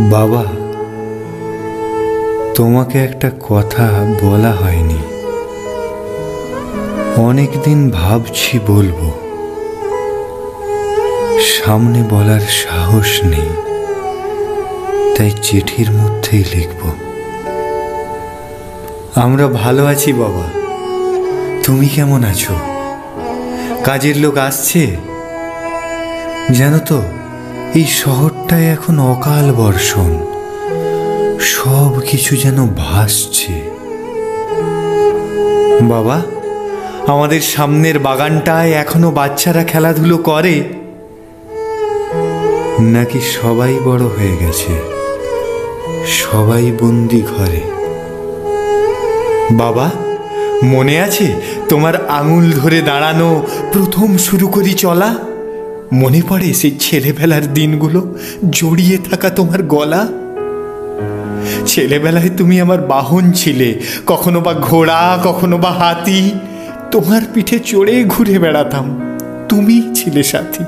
বাবা, তোমাকে একটা কথা বলা হয়নি। অনেকদিন ভাবছি বলব, সামনে বলার সাহস নেই, তাই চিঠির মধ্যেই লিখব। আমরা ভালো আছি বাবা। তুমি কেমন আছো? কাজের লোক আসছে? জানো তো এই শহরটায় এখন অকাল বর্ষণ। সব কিছু যেন ভাসছে। বাবা, আমাদের সামনের বাগানটায় এখনও বাচ্চারা খেলাধুলো করে? নাকি সবাই বড় হয়ে গেছে? সবাই বন্দি ঘরে। বাবা, মনে আছে তোমার আঙুল ধরে দাঁড়ানো প্রথম শুরু করি চলা? মনে পড়ে সেই ছেলেবেলার দিনগুলো? জড়িয়ে থাকা তোমার গলা? ছেলেবেলায় তুমি আমার বাহন ছিলে, কখনো বা ঘোড়া, কখনো বা হাতি। তোমার পিঠে চড়ে ঘুরে বেড়াতাম। তুমি ছিলে সাথী।